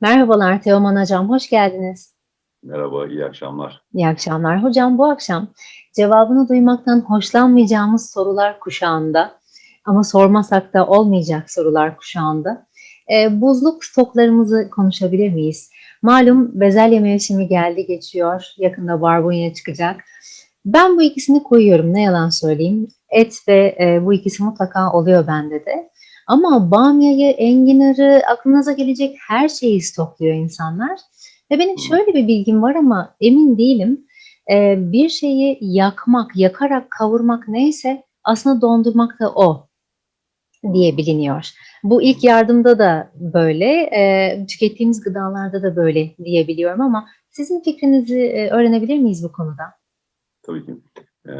Merhabalar Teoman Hocam, hoş geldiniz. Merhaba, iyi akşamlar. İyi akşamlar. Hocam bu akşam cevabını duymaktan hoşlanmayacağımız sorular kuşağında ama sormasak da olmayacak sorular kuşağında e, buzluk stoklarımızı konuşabilir miyiz? Malum bezelye mevsimi geldi geçiyor, yakında barbunya çıkacak. Ben bu ikisini koyuyorum, ne yalan söyleyeyim. Et ve e, bu ikisi mutlaka oluyor bende de. Ama bamyayı, enginarı, aklınıza gelecek her şeyi stokluyor insanlar. Ve benim şöyle bir bilgim var ama emin değilim. Ee, bir şeyi yakmak, yakarak kavurmak neyse aslında dondurmak da o diye biliniyor. Bu ilk yardımda da böyle, e, tükettiğimiz gıdalarda da böyle diyebiliyorum ama sizin fikrinizi e, öğrenebilir miyiz bu konuda? Tabii ki. Ee,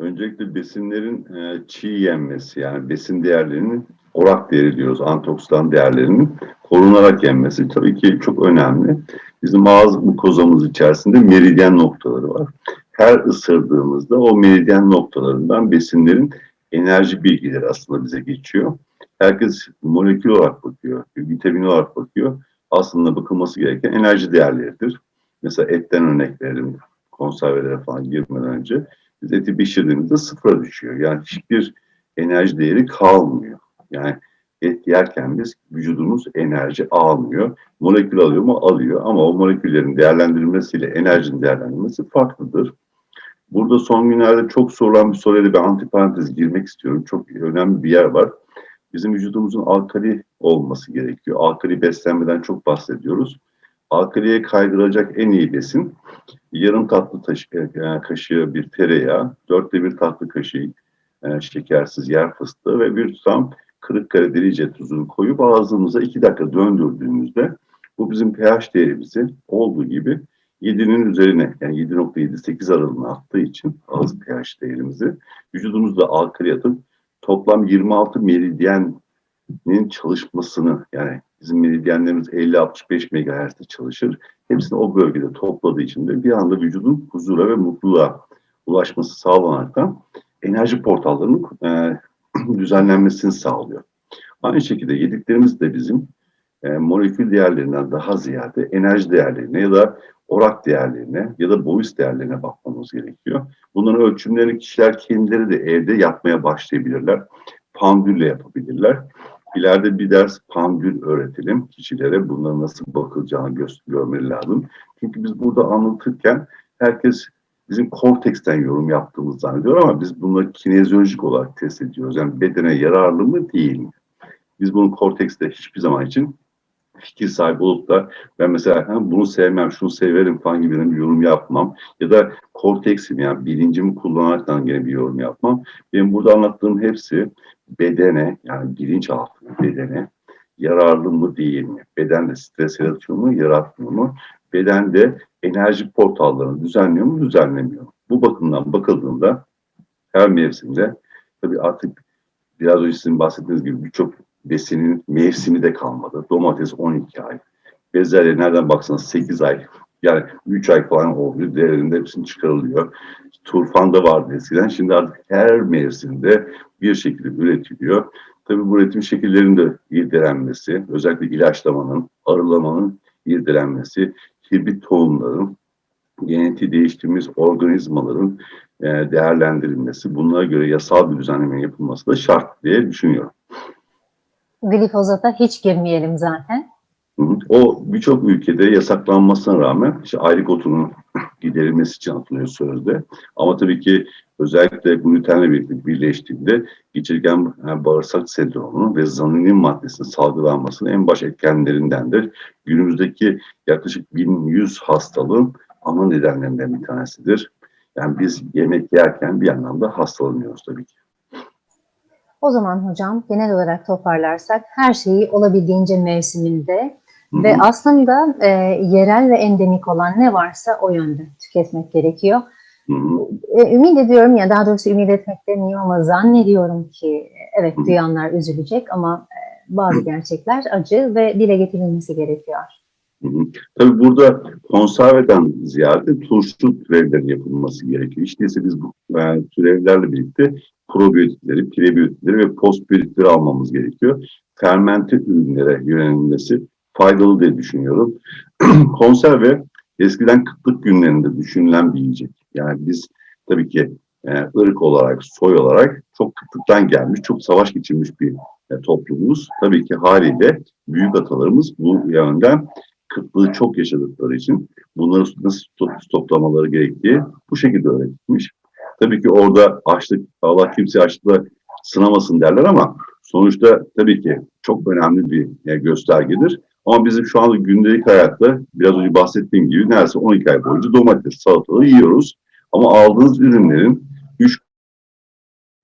öncelikle besinlerin e, çiğ yenmesi, yani besin değerlerinin orak değeri diyoruz, antioksidan değerlerinin korunarak yenmesi tabii ki çok önemli. Bizim ağız mukozamız içerisinde meridyen noktaları var. Her ısırdığımızda o meridyen noktalarından besinlerin enerji bilgileri aslında bize geçiyor. Herkes molekül olarak bakıyor, vitamin olarak bakıyor. Aslında bakılması gereken enerji değerleridir. Mesela etten örnek verelim, konservelere falan girmeden önce. Biz eti pişirdiğimizde sıfıra düşüyor. Yani hiçbir enerji değeri kalmıyor. Yani et yerken biz vücudumuz enerji almıyor. Molekül alıyor mu? Alıyor. Ama o moleküllerin değerlendirilmesiyle enerjinin değerlendirilmesi farklıdır. Burada son günlerde çok sorulan bir soruya da bir antiparantez girmek istiyorum. Çok önemli bir yer var. Bizim vücudumuzun alkali olması gerekiyor. Alkali beslenmeden çok bahsediyoruz. Alkaliye kaydıracak en iyi besin yarım tatlı taşı, e, kaşığı bir tereyağı, dörtte bir tatlı kaşığı e, şekersiz yer fıstığı ve bir tutam Kırıkkale delice tuzunu koyup ağzımıza iki dakika döndürdüğümüzde bu bizim pH değerimizi olduğu gibi 7'nin üzerine yani 7.78 aralığına attığı için ağız pH değerimizi vücudumuzda alkali atıp toplam 26 meridyenin çalışmasını yani bizim meridyenlerimiz 50-65 MHz'de çalışır. Hepsini o bölgede topladığı için de bir anda vücudun huzura ve mutluluğa ulaşması sağlanaraktan enerji portallarının e, düzenlenmesini sağlıyor. Aynı şekilde yediklerimiz de bizim e, molekül değerlerinden daha ziyade enerji değerlerine ya da orak değerlerine ya da boyut değerlerine bakmamız gerekiyor. Bunların ölçümlerini kişiler kendileri de evde yapmaya başlayabilirler. Pandülle yapabilirler. İleride bir ders pandül öğretelim kişilere. Bunlara nasıl bakılacağını gö görmeleri lazım. Çünkü biz burada anlatırken herkes bizim korteksten yorum yaptığımız zannediyor ama biz bunları kinezyolojik olarak test ediyoruz. Yani bedene yararlı mı değil mi? Biz bunu kortekste hiçbir zaman için fikir sahibi olup da ben mesela bunu sevmem, şunu severim falan gibi bir yorum yapmam. Ya da korteksim yani bilincimi kullanaraktan gene bir yorum yapmam. Benim burada anlattığım hepsi bedene yani bilinçaltı bedene yararlı mı değil mi? Bedende stres yaratıyor mu, yaratmıyor mu? Bedende enerji portallarını düzenliyor mu, düzenlemiyor mu? Bu bakımdan bakıldığında her mevsimde tabii artık biraz önce sizin bahsettiğiniz gibi birçok besinin mevsimi de kalmadı. Domates 12 ay. Bezelye nereden baksanız 8 ay. Yani 3 ay falan oluyor. Değerinde hepsini çıkarılıyor. Turfan da vardı eskiden. Şimdi artık her mevsimde bir şekilde üretiliyor. Tabii bu üretim şekillerinin de irdelenmesi, özellikle ilaçlamanın, arılamanın irdelenmesi, hibrit tohumların, genetiği değiştirmiş organizmaların e, değerlendirilmesi, bunlara göre yasal bir düzenleme yapılması da şart diye düşünüyorum. Glifozata hiç girmeyelim zaten. O birçok ülkede yasaklanmasına rağmen işte aylık otunun giderilmesi için atılıyor sözde. Ama tabii ki özellikle glutenle birlikte birleştiğinde geçirgen bağırsak sendromunun ve zaninin maddesinin salgılanmasının en baş etkenlerindendir. Günümüzdeki yaklaşık 1100 hastalığın ana nedenlerinden bir tanesidir. Yani biz yemek yerken bir anlamda hastalanıyoruz tabii ki. O zaman hocam genel olarak toparlarsak her şeyi olabildiğince mevsiminde Hı-hı. ve aslında e, yerel ve endemik olan ne varsa o yönde tüketmek gerekiyor. E, ümit ediyorum ya daha doğrusu ümit etmek demiyorum ama zannediyorum ki evet Hı-hı. duyanlar üzülecek ama e, bazı Hı-hı. gerçekler acı ve dile getirilmesi gerekiyor. Tabii burada konserveden ziyade turşu türevlerin yapılması gerekiyor. İşte ise biz bu yani türevlerle birlikte probiyotikleri, prebiyotikleri ve postbiyotikleri almamız gerekiyor. Fermente ürünlere yönelilmesi faydalı diye düşünüyorum. Konserve eskiden kıtlık günlerinde düşünülen bir yiyecek. Yani biz tabii ki e, ırk olarak, soy olarak çok kıtlıktan gelmiş, çok savaş geçirmiş bir e, toplumumuz. Tabii ki haliyle büyük atalarımız bu yönden kıtlığı çok yaşadıkları için bunları nasıl stoklamaları gerektiği bu şekilde öğretilmiş. Tabii ki orada açlık, Allah kimse açlıkla sınamasın derler ama sonuçta tabii ki çok önemli bir e, göstergedir. Ama bizim şu anda gündelik hayatta biraz önce bahsettiğim gibi neredeyse 12 ay boyunca domates, salatalığı yiyoruz. Ama aldığınız ürünlerin 3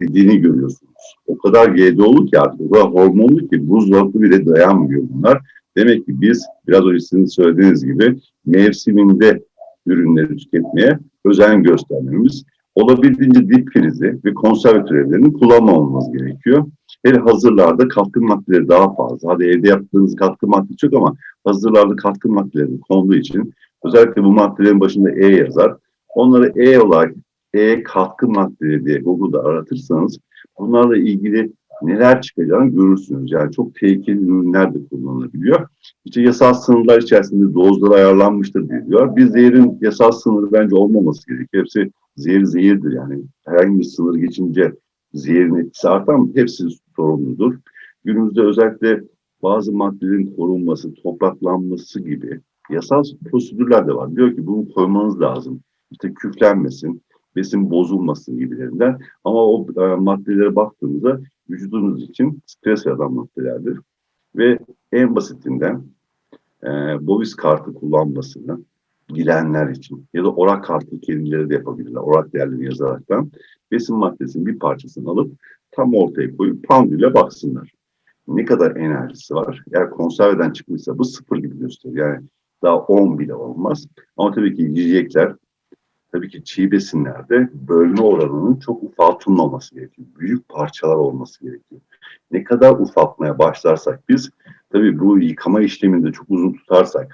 dediğini görüyorsunuz. O kadar GDO'lu ki artık, o hormonlu ki buzdolabı bile dayanmıyor bunlar. Demek ki biz biraz önce sizin söylediğiniz gibi mevsiminde ürünleri tüketmeye özen göstermemiz, olabildiğince dip frizi ve konserve türevlerini kullanmamamız gerekiyor. Hele hazırlarda katkı maddeleri daha fazla. Hadi evde yaptığınız katkı maddesi çok ama hazırlarda katkı maddeleri konduğu için özellikle bu maddelerin başında E yazar. Onları E olarak E katkı maddeleri diye Google'da aratırsanız bunlarla ilgili neler çıkacağını görürsünüz. Yani çok tehlikeli ürünler de kullanılabiliyor. İşte yasal sınırlar içerisinde dozları ayarlanmıştır diyor. Bir zehirin yasal sınırı bence olmaması gerekiyor. Hepsi zehir zehirdir yani. Herhangi bir sınır geçince zehirin etkisi artar mı? Hepsi sorumludur. Günümüzde özellikle bazı maddelerin korunması, topraklanması gibi yasal prosedürler de var. Diyor ki bunu koymanız lazım. İşte küflenmesin, besin bozulmasın gibilerinden. Ama o e, maddelere baktığımızda vücudunuz için stres yaratan maddelerdir. Ve en basitinden e, Bovis kartı kullanmasını bilenler için ya da orak kartı kendileri de yapabilirler. Orak değerlerini yazaraktan besin maddesinin bir parçasını alıp tam ortaya koyup pandüle baksınlar. Ne kadar enerjisi var? Eğer konserveden çıkmışsa bu sıfır gibi gösterir. Yani daha 10 bile olmaz. Ama tabii ki yiyecekler tabii ki çiğ besinlerde bölme oranının çok ufaltılmaması gerekiyor. Büyük parçalar olması gerekiyor. Ne kadar ufaltmaya başlarsak biz tabii bu yıkama işlemini de çok uzun tutarsak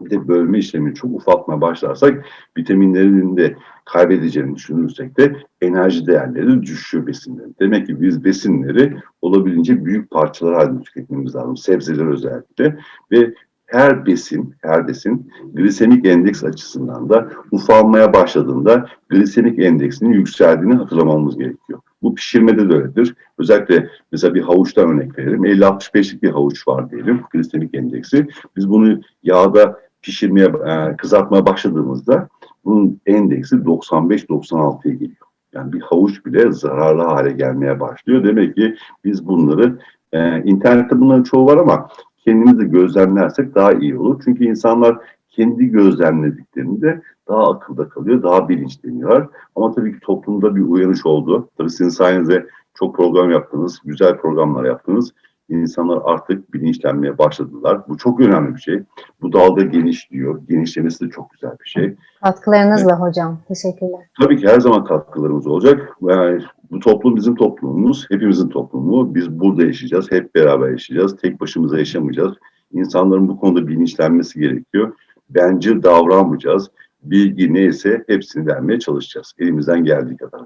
bir de bölme işlemini çok ufaltmaya başlarsak vitaminlerini de kaybedeceğini düşünürsek de enerji değerleri de düşüyor besinlerin. Demek ki biz besinleri olabildiğince büyük parçalar halinde tüketmemiz lazım. Sebzeler özellikle ve her besin, her besin glisemik endeks açısından da ufalmaya başladığında glisemik endeksinin yükseldiğini hatırlamamız gerekiyor. Bu pişirmede de öyledir. Özellikle mesela bir havuçtan örnek verelim. 50-65'lik bir havuç var diyelim glisemik endeksi. Biz bunu yağda pişirmeye, e, kızartmaya başladığımızda bunun endeksi 95-96'ya geliyor. Yani bir havuç bile zararlı hale gelmeye başlıyor. Demek ki biz bunları, e, internette bunların çoğu var ama kendimizi gözlemlersek daha iyi olur. Çünkü insanlar kendi gözlemlediklerinde daha akılda kalıyor, daha bilinçleniyorlar. Ama tabii ki toplumda bir uyanış oldu. Tabii sizin sayenizde çok program yaptınız, güzel programlar yaptınız. İnsanlar artık bilinçlenmeye başladılar. Bu çok önemli bir şey. Bu dalga genişliyor. Genişlemesi de çok güzel bir şey. Katkılarınızla hocam. Teşekkürler. Tabii ki her zaman katkılarımız olacak. Yani bu toplum bizim toplumumuz, hepimizin toplumu. Biz burada yaşayacağız, hep beraber yaşayacağız. Tek başımıza yaşamayacağız. İnsanların bu konuda bilinçlenmesi gerekiyor. Bencil davranmayacağız. Bilgi neyse hepsini vermeye çalışacağız. Elimizden geldiği kadar.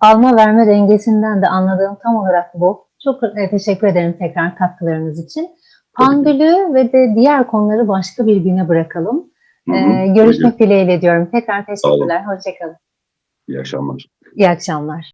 Alma verme dengesinden de anladığım tam olarak bu. Çok e, teşekkür ederim tekrar katkılarınız için. Pandülü ve de diğer konuları başka bir güne bırakalım. Hı hı. Ee, görüşmek dileğiyle diyorum. Tekrar teşekkürler. Hoşçakalın. İyi akşamlar. İyi akşamlar.